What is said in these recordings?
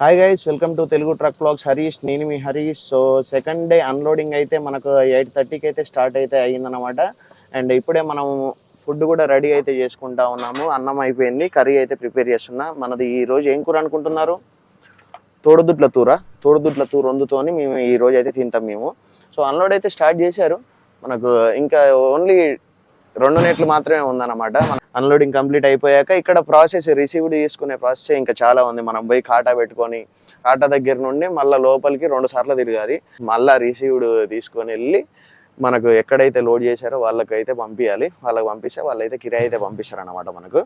Hi guys welcome to Telugu truck vlogs Harish నేను మీ Harish so second day unloading అయితే మనకు eight థర్టీకి అయితే స్టార్ట్ అయితే అయ్యిందనమాట అండ్ ఇప్పుడే మనం ఫుడ్ కూడా రెడీ అయితే చేసుకుంటా ఉన్నాము. అన్నం అయిపోయింది కర్రీ అయితే ప్రిపేర్ చేస్తున్నా. మనది ఈ రోజు ఏం కూర అనుకుంటున్నారు? తోడుదుట్ల తూర. తోడుదుట్ల తూర వండుతోని మేము ఈ రోజు అయితే తింటాం మేము. సో అన్లోడ్ అయితే స్టార్ట్ చేశారు. మనకు ఇంకా ఓన్లీ రెండు నెట్లు మాత్రమే ఉందన్నమాట. మన అన్లోడింగ్ కంప్లీట్ అయిపోయాక ఇక్కడ ప్రాసెస్ రిసీవ్డ్ తీసుకునే ప్రాసెస్ ఇంకా చాలా ఉంది. మనం పోయి కాటా పెట్టుకొని కాటా దగ్గర నుండి మళ్ళీ లోపలికి రెండు సార్లు తిరగాలి. మళ్ళీ రిసీవ్డ్ తీసుకొని వెళ్ళి మనకు ఎక్కడైతే లోడ్ చేశారో వాళ్ళకైతే పంపించాలి వాళ్ళకి పంపిస్తే వాళ్ళైతే కిరాయి అయితే పంపిస్తారు అనమాట మనకు.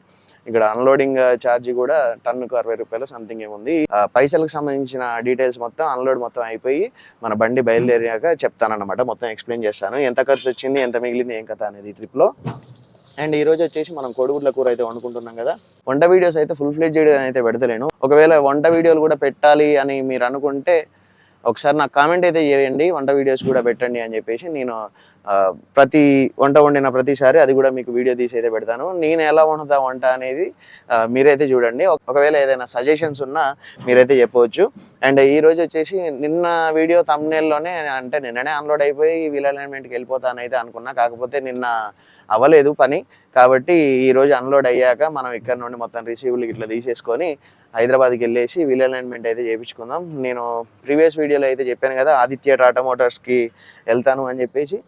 ఇక్కడ అన్లోడింగ్ ఛార్జ్ uh, కూడా టన్నుకు అరవై రూపాయలు సంథింగ్ ఏముంది. పైసలకు సంబంధించిన డీటెయిల్స్ మొత్తం అన్లోడ్ మొత్తం అయిపోయి మన బండి బయలుదేరాక చెప్తానమాట మొత్తం ఎక్స్ప్లెయిన్ చేస్తాను. ఎంత ఖర్చు వచ్చింది ఎంత మిగిలింది ఏం కథ అనేది ట్రిప్లో అండ్ ఈ రోజు వచ్చేసి మనం కోడిగుడ్ల కూర అయితే వండుకుంటున్నాం కదా. వంట వీడియోస్ అయితే ఫుల్ ఫ్లెడ్జ్ అయితే పెడతలేను. ఒకవేళ వంట వీడియోలు కూడా పెట్టాలి అని మీరు అనుకుంటే ఒకసారి నాకు కామెంట్ అయితే చేయండి వంట వీడియోస్ కూడా పెట్టండి అని చెప్పేసి నేను ప్రతి వంట వండిన ప్రతిసారి అది కూడా మీకు వీడియో తీసి అయితే పెడతాను. నేను ఎలా వండుతా వంట అనేది మీరైతే చూడండి. ఒకవేళ ఏదైనా సజెషన్స్ ఉన్నా మీరైతే చెప్పవచ్చు. అండ్ ఈ రోజు వచ్చేసి నిన్న వీడియో తమ్నేల్లోనే అంటే నిన్ననే అన్లోడ్ అయిపోయి వీల్ అలైన్మెంట్కి వెళ్ళిపోతాను అయితే అనుకున్నా. కాకపోతే నిన్న అవ్వలేదు పని. కాబట్టి ఈరోజు అన్లోడ్ అయ్యాక మనం ఇక్కడ నుండి మొత్తం రిసీవ్లు ఇట్లా తీసేసుకొని హైదరాబాద్కి వెళ్ళేసి వీల్ అలైన్మెంట్ అయితే చేయించుకుందాం నేను ప్రీవియస్ వీడియోలో అయితే చెప్పాను కదా ఆదిత్య టాటా మోటార్స్కి వెళ్తాను అని చెప్పేసి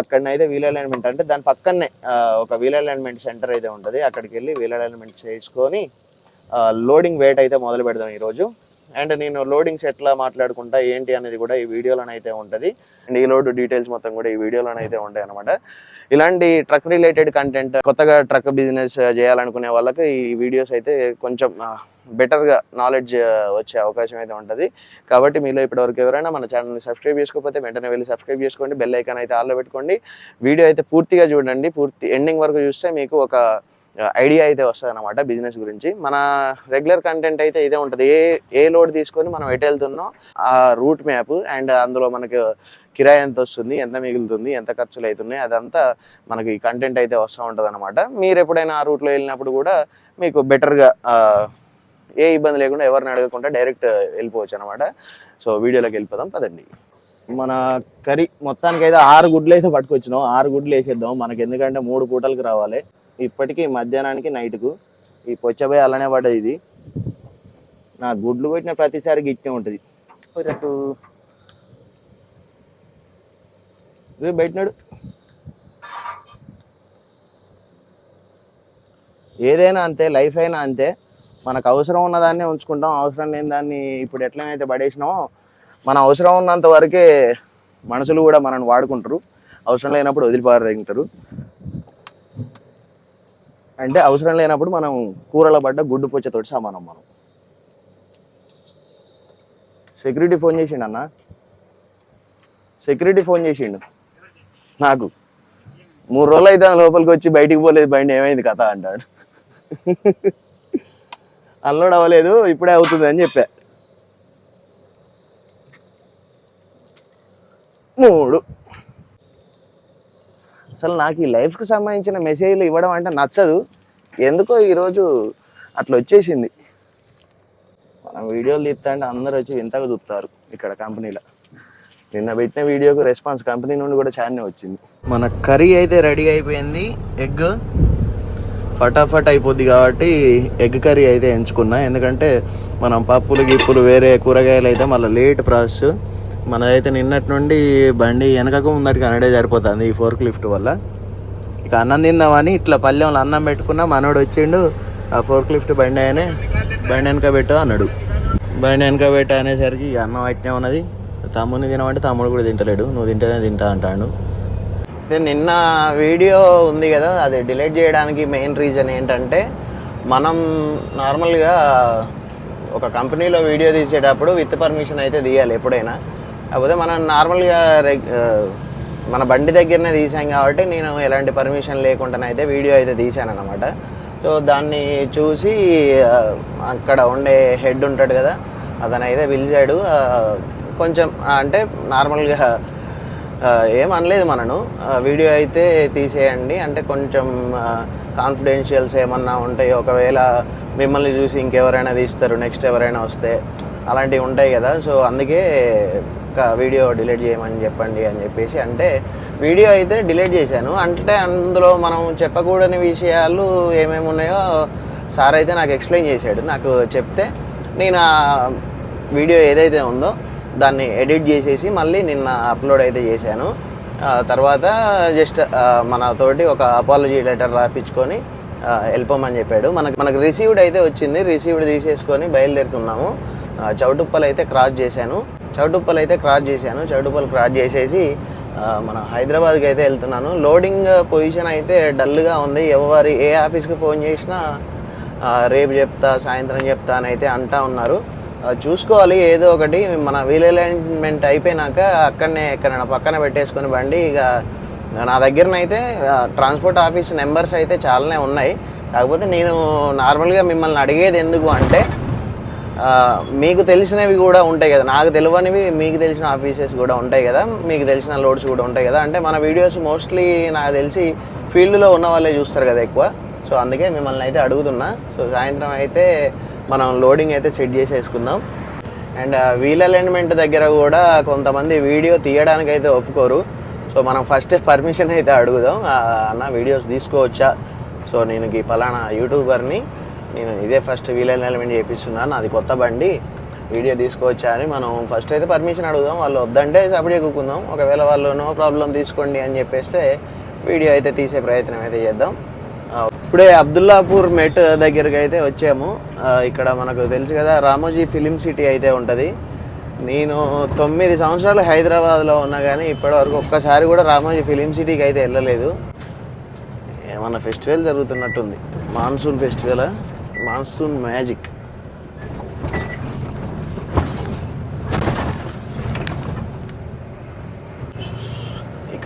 అక్కడనైతే వీల్ అలైన్మెంట్ అంటే దాని పక్కనే ఒక వీల్ అలైన్మెంట్ సెంటర్ అయితే ఉంటుంది. అక్కడికి వెళ్ళి వీల్ అలైన్మెంట్ చేసుకొని లోడింగ్ వెయిట్ అయితే మొదలు పెడదాం ఈరోజు. అండ్ నేను లోడింగ్స్ ఎట్లా మాట్లాడుకుంటా ఏంటి అనేది కూడా ఈ వీడియోలోనైతే ఉంటుంది. అండ్ ఈ లోడ్ డీటెయిల్స్ మొత్తం కూడా ఈ వీడియోలోనైతే ఉంటాయి అనమాట ఇలాంటి ట్రక్ రిలేటెడ్ కంటెంట్ కొత్తగా ట్రక్ బిజినెస్ చేయాలనుకునే వాళ్ళకి ఈ వీడియోస్ అయితే కొంచెం బెటర్గా నాలెడ్జ్ uh, వచ్చే అవకాశం అయితే ఉంటుంది. కాబట్టి మీలో ఇప్పటివరకు ఎవరైనా మన ఛానల్ని సబ్స్క్రైబ్ చేసుకోకపోతే వెంటనే వెళ్ళి సబ్స్క్రైబ్ చేసుకోండి బెల్ ఐకాన్ అయితే ఆల్లో పెట్టుకోండి. వీడియో అయితే పూర్తిగా చూడండి పూర్తి ఎండింగ్ వరకు చూస్తే మీకు ఒక uh, ఐడియా అయితే వస్తుంది అనమాట బిజినెస్ గురించి. మన రెగ్యులర్ కంటెంట్ అయితే ఇదే ఉంటుంది. ఏ ఏ లోడ్ తీసుకొని మనం ఎటు వెళ్తున్నాం ఆ రూట్ మ్యాప్ అండ్ అందులో మనకు కిరాయి ఎంత వస్తుంది ఎంత మిగులుతుంది ఎంత ఖర్చులు అవుతున్నాయి అదంతా మనకి కంటెంట్ అయితే వస్తూ ఉంటుంది అనమాట మీరు ఎప్పుడైనా ఆ రూట్లో వెళ్ళినప్పుడు కూడా మీకు బెటర్గా ఏ ఇబ్బంది లేకుండా ఎవరిని అడగకుండా డైరెక్ట్ వెళ్ళిపోవచ్చు అనమాట సో వీడియోలోకి వెళ్ళిపోదాం పదండి. మన కర్రీ మొత్తానికి అయితే ఆరు గుడ్లు అయితే పట్టుకొచ్చినాం. ఆరు గుడ్లు వేసేద్దాం. మనకి ఎందుకంటే మూడు పూటలకు రావాలి. ఇప్పటికీ మధ్యాహ్నానికి నైట్కు. ఈ పొచ్చబోయి అలానే పడ్డది ఇది. నా గుడ్లు పెట్టిన ప్రతిసారి గిట్టే ఉంటుంది. రేపు పెట్టినాడు ఏదైనా అంతే లైఫ్ అయినా అంతే. మనకు అవసరం ఉన్నదాన్నే ఉంచుకుంటాం. అవసరం లేని దాన్ని ఇప్పుడు ఎట్లనైతే పడేసినామో మన అవసరం ఉన్నంత వరకే మనుషులు కూడా మనల్ని వాడుకుంటారు. అవసరం లేనప్పుడు వదిలిపారదగుతారు అంటే అవసరం లేనప్పుడు మనం కూరలో పడ్డ గుడ్డు పొచ్చతోటి సమానం మనం. సెక్యూరిటీ ఫోన్ చేసిండు అన్న? సెక్యూరిటీ ఫోన్ చేసిండు. నాకు. మూడు రోజులు అయితే లోపలికి వచ్చి బయటికి పోలేదు బండి ఏమైంది కథ అంటాడు. అన్లోడ్ అవ్వలేదు ఇప్పుడే అవుతుంది అని చెప్పా. మూడు. అసలు నాకు ఈ లైఫ్కి సంబంధించిన మెసేజ్లు ఇవ్వడం అంటే నచ్చదు. ఎందుకో ఈరోజు అట్లా వచ్చేసింది. మనం వీడియోలు తీస్తా అంటే అందరూ వచ్చి ఇంతగా చూస్తారు ఇక్కడ కంపెనీలో. నిన్న పెట్టిన వీడియోకి రెస్పాన్స్ కంపెనీ నుండి కూడా చాలానే వచ్చింది. మన కర్రీ అయితే రెడీ అయిపోయింది. ఎగ్ ఫటాఫట్ అయిపోద్ది కాబట్టి ఎగ్ కర్రీ అయితే ఎంచుకున్నా. ఎందుకంటే మనం పప్పులు గిప్పులు వేరే కూరగాయలు అయితే మళ్ళీ లేట్ ప్రాసెస్. మనదైతే నిన్నటి నుండి బండి వెనకకు ముందటికి అనడే సరిపోతుంది ఈ ఫోర్క్ లిఫ్ట్ వల్ల. ఇక అన్నం తిందామని ఇట్లా పల్లెంలో అన్నం పెట్టుకున్నా మనోడు వచ్చిండు ఆ ఫోర్క్ లిఫ్ట్ బండి ఆయనే బండి వెనక పెట్టు అన్నాడు. బండి వెనక పెట్టు అనేసరికి ఇక అన్నం అట్నే ఉన్నది. తమ్ముని తినమంటే తమ్ముడు కూడా తింటలేడు. నువ్వు తింటేనే తింటా అంటాడు. అయితే నిన్న వీడియో ఉంది కదా అది డిలీట్ చేయడానికి మెయిన్ రీజన్ ఏంటంటే మనం నార్మల్గా ఒక కంపెనీలో వీడియో తీసేటప్పుడు విత్ పర్మిషన్ అయితే తీయాలి ఎప్పుడైనా. కాకపోతే మనం నార్మల్గా రెగ్- మన బండి దగ్గరనే తీసాం కాబట్టి నేను ఎలాంటి పర్మిషన్ లేకుండానైతే వీడియో అయితే తీశాను అనమాట సో దాన్ని చూసి అక్కడ ఉండే హెడ్ ఉంటాడు కదా అతను అయితే పిలిచాడు కొంచెం అంటే నార్మల్గా ఏం అనలేదు మనను. వీడియో అయితే తీసేయండి. అంటే కొంచెం కాన్ఫిడెన్షియల్స్ ఏమన్నా ఉంటాయి ఒకవేళ మిమ్మల్ని చూసి ఇంకెవరైనా తీస్తారు నెక్స్ట్ ఎవరైనా వస్తే అలాంటివి ఉంటాయి కదా. సో అందుకే వీడియో డిలీట్ చేయమని చెప్పండి అని చెప్పేసి అంటే వీడియో అయితే డిలీట్ చేశాను. అంటే అందులో మనం చెప్పకూడని విషయాలు ఏమేమి ఉన్నాయో సార్ అయితే నాకు ఎక్స్ప్లెయిన్ చేశాడు. నాకు చెప్తే నేను ఆ వీడియో ఏదైతే ఉందో దాన్ని ఎడిట్ చేసేసి మళ్ళీ నిన్న అప్లోడ్ అయితే చేశాను. తర్వాత జస్ట్ మనతోటి ఒక అపాలజీ లెటర్ రాపించుకొని వెళ్ళిపోమని చెప్పాడు. మనకు మనకు రిసీవ్డ్ అయితే వచ్చింది. రిసీవ్డ్ తీసేసుకొని బయలుదేరుతున్నాము. చౌటుప్పలు అయితే క్రాస్ చేశాను. చౌటుప్పలు అయితే క్రాస్ చేశాను. చౌటుప్పలు క్రాస్ చేసేసి మన హైదరాబాద్కి అయితే వెళ్తున్నాను. లోడింగ్ పొజిషన్ అయితే డల్గా ఉంది. ఎవరి ఏ ఆఫీస్కి ఫోన్ చేసినా రేపు చెప్తా సాయంత్రం చెప్తా అని అయితే అంటా ఉన్నారు. చూసుకోవాలి ఏదో ఒకటి. మన వీల్ అలైన్మెంట్ అయిపోయినాక అక్కడనే ఎక్కడైనా పక్కన పెట్టేసుకొని బండి ఇక నా దగ్గరనైతే ట్రాన్స్పోర్ట్ ఆఫీస్ నెంబర్స్ అయితే చాలానే ఉన్నాయి. కాకపోతే నేను నార్మల్గా మిమ్మల్ని అడిగేది ఎందుకు అంటే మీకు తెలిసినవి కూడా ఉంటాయి కదా. నాకు తెలియనివి మీకు తెలిసిన ఆఫీసెస్ కూడా ఉంటాయి కదా. మీకు తెలిసిన లోడ్స్ కూడా ఉంటాయి కదా. అంటే మన వీడియోస్ మోస్ట్లీ నాకు తెలిసి ఫీల్డ్లో ఉన్న వాళ్ళే చూస్తారు కదా ఎక్కువ. సో అందుకే మిమ్మల్ని అయితే అడుగుతున్నా. సో సాయంత్రం అయితే మనం లోడింగ్ అయితే సెట్ చేసేసుకుందాం. అండ్ వీల్ అలైన్మెంట్ దగ్గర కూడా కొంతమంది వీడియో తీయడానికి అయితే ఒప్పుకోరు. సో మనం ఫస్ట్ పర్మిషన్ అయితే అడుగుదాం. అన్న వీడియోస్ తీసుకోవచ్చా? సో నేను ఈ పలానా యూట్యూబర్ని నేను ఇదే ఫస్ట్ వీల్ అలైన్మెంట్ చేపిస్తున్నాను. అది కొత్త బండి. వీడియో తీసుకోవచ్చా అని మనం ఫస్ట్ అయితే పర్మిషన్ అడుగుదాం. వాళ్ళు వద్దంటే సపోర్ట్ ఎక్కుకుందాం ఒకవేళ వాళ్ళు నో ప్రాబ్లం తీసుకోండి అని చెప్పేస్తే వీడియో అయితే తీసే ప్రయత్నం అయితే చేద్దాం. ఇప్పుడే అబ్దుల్లాపూర్ మెట్ దగ్గరికి అయితే వచ్చాము. ఇక్కడ మనకు తెలుసు కదా రామోజీ ఫిలిం సిటీ అయితే ఉంటుంది. నేను తొమ్మిది సంవత్సరాలు హైదరాబాద్లో ఉన్నా కానీ ఇప్పటివరకు ఒక్కసారి కూడా రామోజీ ఫిలిం సిటీకి అయితే వెళ్ళలేదు. ఏమన్నా festival జరుగుతున్నట్టుంది. Monsoon festival? Monsoon magic.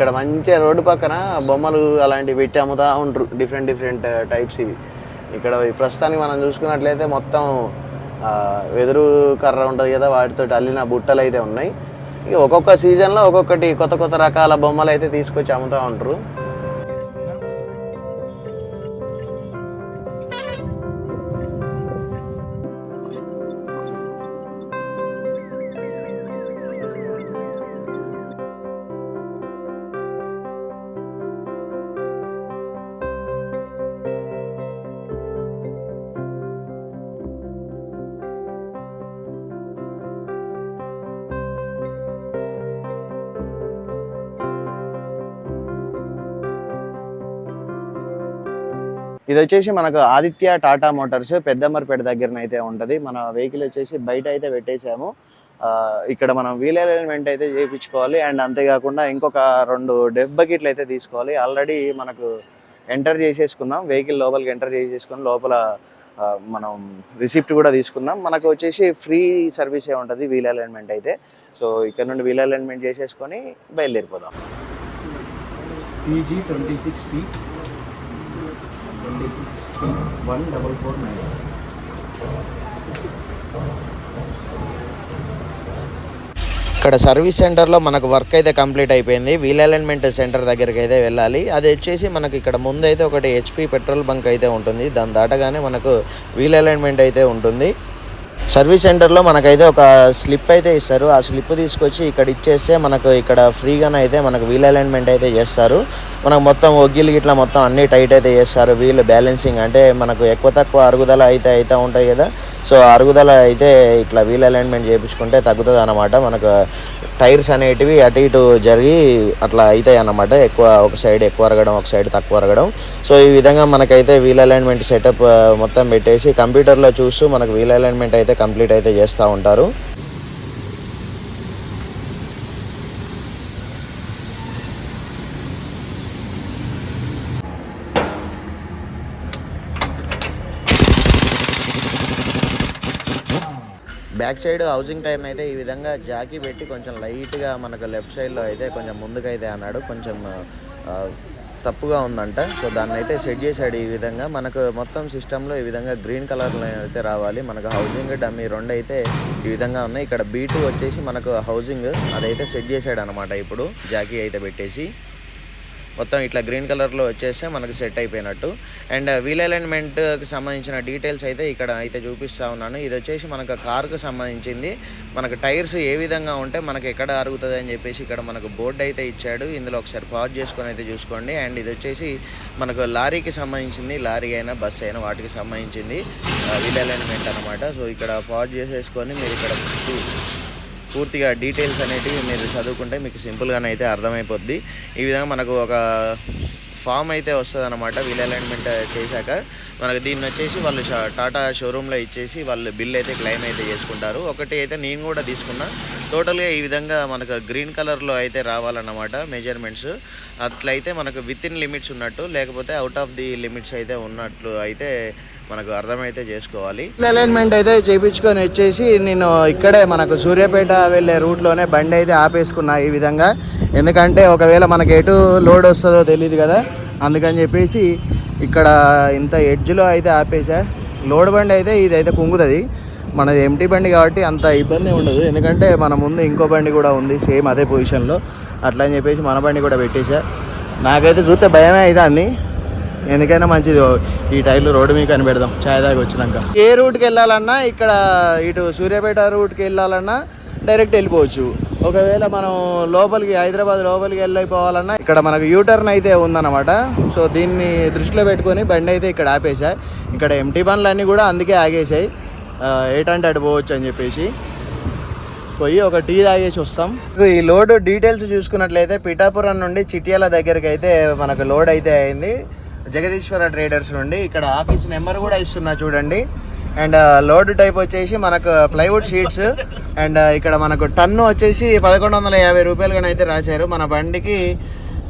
ఇక్కడ మంచిగా రోడ్డు పక్కన బొమ్మలు అలాంటివి పెట్టి అమ్ముతా ఉంటారు డిఫరెంట్ డిఫరెంట్ టైప్స్ ఇవి. ఇక్కడ ప్రస్తుతానికి మనం చూసుకున్నట్లయితే మొత్తం వెదురు కర్ర ఉంటుంది కదా వాటితో అల్లిన బుట్టలు అయితే ఉన్నాయి. ఇక ఒక్కొక్క సీజన్లో ఒక్కొక్కటి కొత్త కొత్త రకాల బొమ్మలు అయితే తీసుకొచ్చి అమ్ముతూ ఉంటారు ఇది వచ్చేసి మనకు ఆదిత్య టాటా మోటార్స్ పెద్దమ్మరిపేట దగ్గర అయితే ఉంటుంది. మన వెహికల్ వచ్చేసి బయట అయితే పెట్టేశాము. ఇక్కడ మనం వీల్ అలైన్మెంట్ అయితే చేయించుకోవాలి. అండ్ అంతేకాకుండా ఇంకొక రెండు డెబ్ బకెట్లు అయితే తీసుకోవాలి. ఆల్రెడీ మనకు ఎంటర్ చేసేసుకుందాం. వెహికల్ లోపలికి ఎంటర్ చేసేసుకుని లోపల మనం రిసిప్ట్ కూడా తీసుకుందాం. మనకు వచ్చేసి ఫ్రీ సర్వీసే ఉంటుంది వీల్ అలైన్మెంట్ అయితే. సో ఇక్కడ నుండి వీల్ అలైన్మెంట్ చేసేసుకొని బయలుదేరిపోదాం. PG twenty six T twenty six one double four nine. ఇక్కడ సర్వీస్ సెంటర్లో మనకు వర్క్ అయితే కంప్లీట్ అయిపోయింది. వీల్ అలైన్మెంట్ సెంటర్ దగ్గరికి అయితే వెళ్ళాలి. అది వచ్చేసి మనకి ఇక్కడ ముందైతే ఒకటి హెచ్పి పెట్రోల్ బంక్ అయితే ఉంటుంది. దాని దాటగానే మనకు వీల్ అలైన్మెంట్ అయితే ఉంటుంది. సర్వీస్ సెంటర్లో మనకైతే ఒక స్లిప్ అయితే ఇస్తారు. ఆ స్లిప్ తీసుకొచ్చి ఇక్కడ ఇచ్చేస్తే మనకు ఇక్కడ ఫ్రీగానే అయితే మనకు వీల్ అలైన్మెంట్ అయితే చేస్తారు. మనకు మొత్తం ఒగ్గిలు ఇట్లా మొత్తం అన్ని టైట్ అయితే చేస్తారు. వీల్ బ్యాలెన్సింగ్ అంటే మనకు ఎక్కువ తక్కువ అరుగుదల అయితే అయితే ఉంటాయి కదా. సో అరుగుదల అయితే ఇట్లా వీల్ అలైన్మెంట్ చేయించుకుంటే తగ్గుతుంది అన్నమాట. మనకు టైర్స్ అనేటివి అటు ఇటు జరిగి అట్లా అవుతాయి అన్నమాట. ఎక్కువ ఒక సైడ్ ఎక్కువ అరగడం ఒక సైడ్ తక్కువ అరగడం. సో ఈ విధంగా మనకైతే వీల్ అలైన్మెంట్ సెటప్ మొత్తం పెట్టేసి కంప్యూటర్లో చూస్తూ మనకు వీల్ అలైన్మెంట్ అయితే కంప్లీట్ అయితే చేస్తూ ఉంటారు. బ్యాక్ సైడ్ హౌసింగ్ టైర్ అయితే ఈ విధంగా జాకీ పెట్టి కొంచెం లైట్గా మనకు లెఫ్ట్ సైడ్లో అయితే కొంచెం ముందుకైతే అన్నాడు. కొంచెం తప్పుగా ఉందంట. సో దాన్ని అయితే సెట్ చేశాడు ఈ విధంగా. మనకు మొత్తం సిస్టంలో ఈ విధంగా గ్రీన్ కలర్లో అయితే రావాలి. మనకు హౌసింగ్ డమ్మీ రెండు అయితే ఈ విధంగా ఉన్నాయి. ఇక్కడ బీ వచ్చేసి మనకు హౌసింగ్ అదైతే సెట్ చేశాడు అనమాట ఇప్పుడు జాకీ అయితే పెట్టేసి. మొత్తం ఇట్లా గ్రీన్ కలర్లో వచ్చేస్తే మనకు సెట్ అయిపోయినట్టు. అండ్ వీల్ అలైన్మెంట్కి సంబంధించిన డీటెయిల్స్ అయితే ఇక్కడ అయితే చూపిస్తా ఉన్నాను. ఇది వచ్చేసి మనకు కార్కు సంబంధించింది. మనకు టైర్స్ ఏ విధంగా ఉంటే మనకు ఎక్కడ అరుగుతుంది అని చెప్పేసి ఇక్కడ మనకు బోర్డు అయితే ఇచ్చాడు. ఇందులో ఒకసారి పాజ్ చేసుకొని అయితే చూసుకోండి. అండ్ ఇది వచ్చేసి మనకు లారీకి సంబంధించింది. లారీ అయినా బస్ అయినా వాటికి సంబంధించింది వీల్ అలైన్మెంట్ అనమాట సో ఇక్కడ పాజ్ చేసేసుకొని మీరు ఇక్కడ పూర్తిగా డీటెయిల్స్ అనేటివి మీరు చదువుకుంటే మీకు సింపుల్గానే అయితే అర్థమైపోద్ది. ఈ విధంగా మనకు ఒక ఫామ్ అయితే వస్తుంది అనమాట వీల్ అలైన్మెంట్ చేశాక. మనకు దీన్ని వచ్చేసి వాళ్ళు షా- టాటా షోరూంలో ఇచ్చేసి వాళ్ళు బిల్ అయితే క్లెయిమ్ అయితే చేసుకుంటారు. ఒకటి అయితే నేను కూడా తీసుకున్నా. టోటల్గా ఈ విధంగా మనకు గ్రీన్ కలర్లో అయితే రావాలన్నమాట మెజర్మెంట్స్. అట్లయితే మనకు విత్ ఇన్ లిమిట్స్ ఉన్నట్టు లేకపోతే అవుట్ ఆఫ్ ది లిమిట్స్ అయితే ఉన్నట్లు అయితే మనకు అర్థమైతే చేసుకోవాలి. అలైన్మెంట్ అయితే చేయించుకొని వచ్చేసి నేను ఇక్కడే మనకు సూర్యాపేట వెళ్ళే రూట్లోనే బండి అయితే ఆపేసుకున్నా ఈ విధంగా. ఎందుకంటే ఒకవేళ మనకి ఎటు లోడ్ వస్తుందో తెలియదు కదా. అందుకని చెప్పేసి ఇక్కడ ఇంత ఎడ్జ్లో అయితే ఆపేసా. లోడ్ బండి అయితే ఇది అయితే కుంగుతుంది. మనది ఎంటీ బండి కాబట్టి అంత ఇబ్బంది ఉండదు. ఎందుకంటే మన ముందు ఇంకో బండి కూడా ఉంది సేమ్ అదే పొజిషన్లో అట్లా అని చెప్పేసి మన బండి కూడా పెట్టేసా. నాకైతే చూస్తే భయమే అవుతుంది ఎందుకైనా మంచిది. ఈ టైర్లు రోడ్డు మీద కనిపెడదాం. ఛాయ్ దాకా వచ్చినాక. ఏ రూట్కి వెళ్ళాలన్నా ఇక్కడ ఇటు సూర్యాపేట రూట్కి వెళ్ళాలన్నా డైరెక్ట్ వెళ్ళిపోవచ్చు. ఒకవేళ మనం లోపలికి హైదరాబాద్ లోపలికి వెళ్ళిపోవాలన్నా ఇక్కడ మనకు యూటర్న్ అయితే ఉందన్నమాట. సో దీన్ని దృష్టిలో పెట్టుకొని బండి అయితే ఇక్కడ ఆపేశాయి. ఇక్కడ ఎంటీ బండ్లన్నీ కూడా అందుకే ఆగేసాయి ఎయిట్ ఏటంటే అటు పోవచ్చు అని చెప్పేసి. పోయి ఒక టీ తాగేసి వస్తాం. ఈ లోడ్ డీటెయిల్స్ చూసుకున్నట్లయితే పిఠాపురం నుండి చిట్యాల దగ్గరికి అయితే మనకు లోడ్ అయితే అయింది. జగదీశ్వర ట్రేడర్స్ నుండి. ఇక్కడ ఆఫీస్ నెంబర్ కూడా ఇస్తున్నా చూడండి. అండ్ లోడ్ టైప్ వచ్చేసి మనకు ప్లైవుడ్ షీట్స్. అండ్ ఇక్కడ మనకు టన్ను వచ్చేసి పదకొండు వందల యాభై రూపాయలుగానే అయితే రాశారు. మన బండికి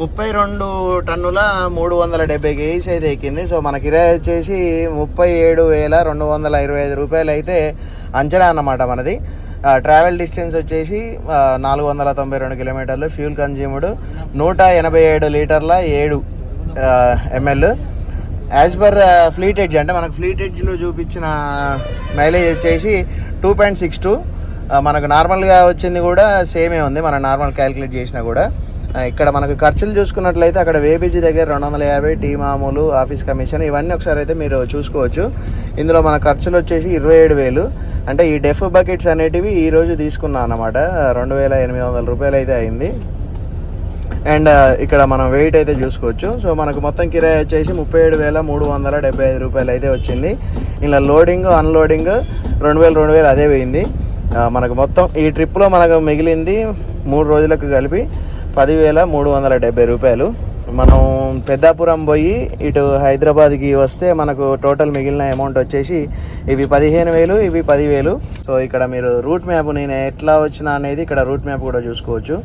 ముప్పై రెండు టన్నుల మూడు వందల డెబ్బై కేజీస్ అయితే ఎక్కింది. సో మన కిరాయి వచ్చేసి ముప్పై ఏడు వేల రెండు వందల ఇరవై ఐదు రూపాయలు అయితే అంచనా అన్నమాట మనది. ట్రావెల్ డిస్టెన్స్ వచ్చేసి నాలుగు వందల తొంభై రెండు కిలోమీటర్లు. ఫ్యూల్ కన్జ్యూమ్డ్ నూట ఎనభై ఏడు లీటర్ల ఏడు ML as per fleet edge అంటే మనకు ఫ్లీట్ ఎడ్జ్లో చూపించిన మైలేజ్ వచ్చేసి టూ పాయింట్ సిక్స్ టూ మనకు నార్మల్గా వచ్చింది కూడా సేమే ఉంది. మనం నార్మల్ క్యాలిక్యులేట్ చేసినా కూడా. ఇక్కడ మనకు ఖర్చులు చూసుకున్నట్లయితే అక్కడ వేబీజీ దగ్గర రెండు వందల యాభై టీ మామూలు ఆఫీస్ కమిషన్ ఇవన్నీ ఒకసారి అయితే మీరు చూసుకోవచ్చు. ఇందులో మన ఖర్చులు వచ్చేసి ఇరవై ఏడు వేలు. అంటే ఈ డెఫ్ బకెట్స్ అనేటివి ఈరోజు తీసుకున్నాను అనమాట రెండు వేల ఎనిమిది వందల రూపాయలు అయితే అయింది. అండ్ ఇక్కడ మనం వెయిట్ అయితే చూసుకోవచ్చు. సో మనకు మొత్తం కిరాయి వచ్చేసి ముప్పై ఏడు వేల మూడు వందల డెబ్బై ఐదు రూపాయలు అయితే వచ్చింది. ఇలా లోడింగ్ అన్లోడింగ్ రెండు వేలు రెండు వేలు అదే పోయింది. మనకు మొత్తం ఈ ట్రిప్లో మనకు మిగిలింది మూడు రోజులకు కలిపి పదివేల మూడు వందల డెబ్బై రూపాయలు. మనం పెద్దాపురం పోయి ఇటు హైదరాబాద్కి వస్తే మనకు టోటల్ మిగిలిన అమౌంట్ వచ్చేసి ఇవి పదిహేను వేలు ఇవి పదివేలు. సో ఇక్కడ మీరు రూట్ మ్యాప్ నేను ఎట్లా వచ్చినా అనేది ఇక్కడ రూట్ మ్యాప్ కూడా చూసుకోవచ్చు.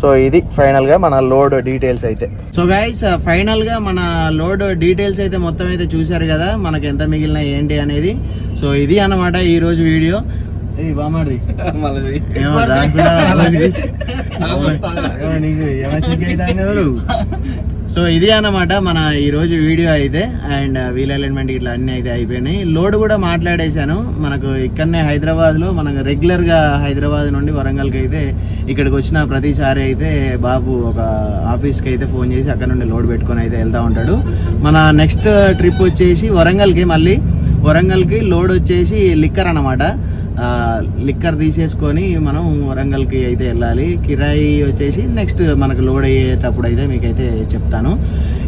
సో ఇది ఫైనల్గా మన లోడ్ డీటెయిల్స్ అయితే. సో గైస్ ఫైనల్గా మన లోడ్ డీటెయిల్స్ అయితే మొత్తం అయితే చూశారు కదా మనకి ఎంత మిగిలిన ఏంటి అనేది. సో ఇది అన్నమాట ఈ రోజు వీడియో. ఇది బామాడిది నీకు ఎవరు సో ఇది అన్నమాట మన ఈరోజు వీడియో అయితే. అండ్ uh, వీల్ అలైన్మెంట్ ఇట్లా అన్నీ అయితే అయిపోయినాయి. లోడ్ కూడా మాట్లాడేశాను. మనకు ఇక్కడనే హైదరాబాద్లో మనకు రెగ్యులర్గా హైదరాబాద్ నుండి వరంగల్కి అయితే ఇక్కడికి వచ్చిన ప్రతిసారి అయితే బాబు ఒక ఆఫీస్కి అయితే ఫోన్ చేసి అక్కడ నుండి లోడ్ పెట్టుకొని అయితే వెళ్తూ ఉంటాడు. మన నెక్స్ట్ ట్రిప్ వచ్చేసి వరంగల్కి మళ్ళీ. వరంగల్కి లోడ్ వచ్చేసి లిక్కర్ అనమాట లిక్కర్ తీసేసుకొని మనం వరంగల్కి అయితే వెళ్ళాలి. కిరాయి వచ్చేసి నెక్స్ట్ మనకు లోడ్ అయ్యేటప్పుడు అయితే మీకైతే చెప్తాను.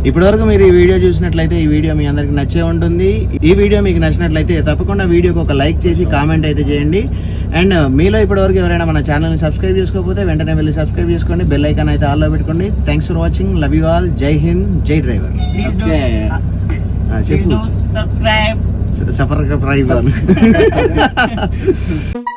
ఇప్పటివరకు మీరు ఈ వీడియో చూసినట్లయితే ఈ వీడియో మీ అందరికి నచ్చే ఉంటుంది. ఈ వీడియో మీకు నచ్చినట్లయితే తప్పకుండా వీడియోకి ఒక లైక్ చేసి కామెంట్ అయితే చేయండి. అండ్ మీలో ఇప్పటివరకు ఎవరైనా మన ఛానల్ని సబ్స్క్రైబ్ చేసుకోకపోతే వెంటనే వెళ్ళి సబ్స్క్రైబ్ చేసుకోండి. బెల్ ఐకాన్ అయితే ఆల్లో పెట్టుకోండి. Thanks for watching love you all జై హింద్ జై డ్రైవర్ చెప్పు. do സഫറൊക്കെ പ്രൈസാണ്